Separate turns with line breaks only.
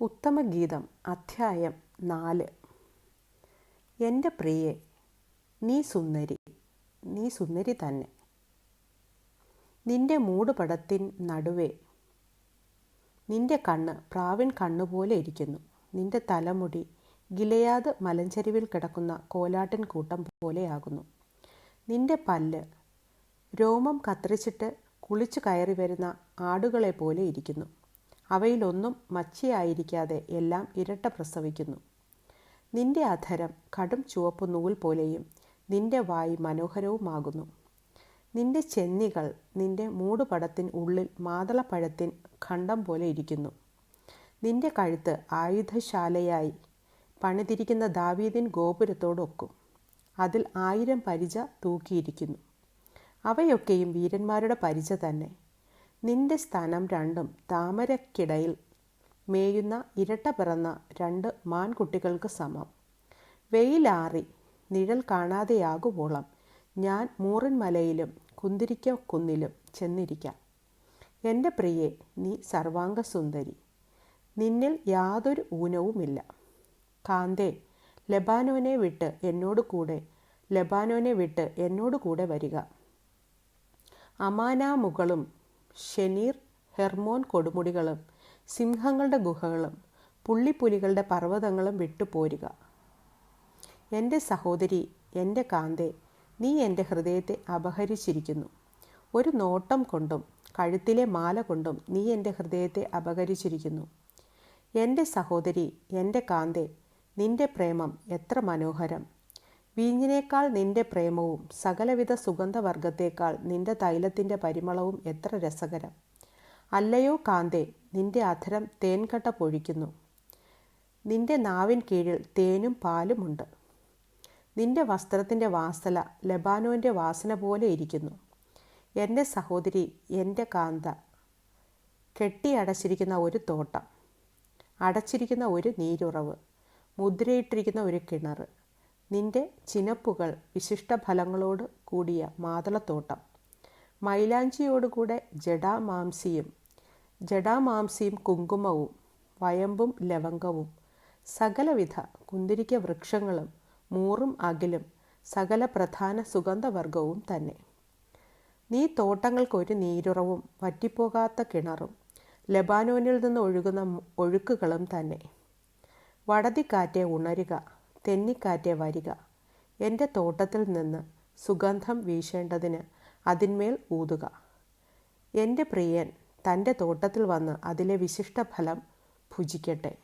ഉത്തമഗീതം അധ്യായം നാല്. എന്റെ പ്രിയെ നീ സുന്ദരി നീ സുന്ദരി തന്നെ. നിന്റെ മൂടുപടത്തിൻ നടുവേ നിന്റെ കണ്ണ് പ്രാവിൻ കണ്ണുപോലെ ഇരിക്കുന്നു. നിന്റെ തലമുടി ഗിലയാത് മലഞ്ചരിവിൽ കിടക്കുന്ന കോലാട്ടിൻ കൂട്ടം പോലെയാകുന്നു. നിന്റെ പല്ല് രോമം കത്തിരിച്ചിട്ട് കുളിച്ചു കയറി വരുന്ന ആടുകളെ പോലെ ഇരിക്കുന്നു. അവയിലൊന്നും മച്ചിയായിരിക്കാതെ എല്ലാം ഇരട്ട പ്രസവിക്കുന്നു. നിന്റെ അധരം കടും ചുവപ്പ് നൂൽ പോലെയും നിന്റെ വായി മനോഹരവുമാകുന്നു. നിന്റെ ചെന്നികൾ നിന്റെ മൂടുപടത്തിൻ ഉള്ളിൽ മാതളപ്പഴത്തിൻ ഖണ്ഡം പോലെ ഇരിക്കുന്നു. നിന്റെ കഴുത്ത് ആയുധശാലയായി പണിതിരിക്കുന്ന ദാവീദിൻ ഗോപുരത്തോടൊക്കും അതിൽ ആയിരം പരിച തൂക്കിയിരിക്കുന്നു. അവയൊക്കെയും വീരന്മാരുടെ പരിച തന്നെ. നിന്റെ സ്ഥാനം രണ്ടും താമരക്കിടയിൽ മേയുന്ന ഇരട്ട പിറന്ന രണ്ട് മാൻകുട്ടികൾക്ക് സമം. വെയിലാറി നിഴൽ കാണാതെയാകുവോളം ഞാൻ മൂറിൻ മലയിലും കുന്തിരിക്ക കുന്നിലും ചെന്നിരിക്കാം. എന്റെ പ്രിയെ നീ സർവാംഗസുന്ദരി. നിന്നിൽ യാതൊരു ഊനവുമില്ല. കാന്തേ ലബാനോനെ വിട്ട് എന്നോട് കൂടെ ലബാനോനെ വിട്ട് എന്നോട് കൂടെ വരിക. അമാനാമുകളും ഷെനീർ ഹെർമോൻ കൊടുമുടികളും സിംഹങ്ങളുടെ ഗുഹകളും പുള്ളിപ്പുലികളുടെ പർവതങ്ങളും വിട്ടുപോരുക. എന്റെ സഹോദരി എന്റെ കാന്തേ നീ എന്റെ ഹൃദയത്തെ അപഹരിച്ചിരിക്കുന്നു. ഒരു നോട്ടം കൊണ്ടും കഴുത്തിലെ മാല കൊണ്ടും നീ എന്റെ ഹൃദയത്തെ അപഹരിച്ചിരിക്കുന്നു. എന്റെ സഹോദരി എന്റെ കാന്തേ നിന്റെ പ്രേമം എത്ര മനോഹരം. വീഞ്ഞിനേക്കാൾ നിന്റെ പ്രേമവും സകലവിധ സുഗന്ധവർഗത്തേക്കാൾ നിന്റെ തൈലത്തിന്റെ പരിമളവും എത്ര രസകരം. അല്ലയോ കാന്തേ നിന്റെ അധരം തേൻകട്ട പൊഴിക്കുന്നു. നിന്റെ നാവിൻ കീഴിൽ തേനും പാലുമുണ്ട് നിന്റെ വസ്ത്രത്തിന്റെ വാസല ലബാനോന്റെ വാസന പോലെ ഇരിക്കുന്നു. എന്റെ സഹോദരി എന്റെ കാന്ത കെട്ടിയടച്ചിരിക്കുന്ന ഒരു തോട്ടം അടച്ചിരിക്കുന്ന ഒരു നീരുറവ് മുദ്രയിട്ടിരിക്കുന്ന ഒരു കിണർ നിന്റെ ചിനപ്പുകൾ വിശിഷ്ട ഫലങ്ങളോട് കൂടിയ മാതളത്തോട്ടം. മൈലാഞ്ചിയോടുകൂടെ ജഡാമാംസിയും ജഡാമാംസിയും കുങ്കുമവും വയമ്പും ലവംഗവും സകലവിധ കുന്തിരിക്ക വൃക്ഷങ്ങളും മൂറും അകിലും സകല പ്രധാന സുഗന്ധവർഗവും തന്നെ. നീ തോട്ടങ്ങൾക്കൊരു നീരുറവും വറ്റിപ്പോകാത്ത കിണറും ലബാനോനിൽ നിന്ന് ഒഴുകുന്ന ഒഴുക്കുകളും തന്നെ. വടതിക്കാറ്റെ ഉണരുക. തെന്നിക്കാറ്റെ വരിക. എന്റെ തോട്ടത്തിൽ നിന്ന് സുഗന്ധം വീശേണ്ടതിന് അതിന്മേൽ ഊതുക. എന്റെ പ്രിയൻ തന്റെ തോട്ടത്തിൽ വന്ന് അതിലെ വിശിഷ്ട ഫലം ഭുജിക്കട്ടെ.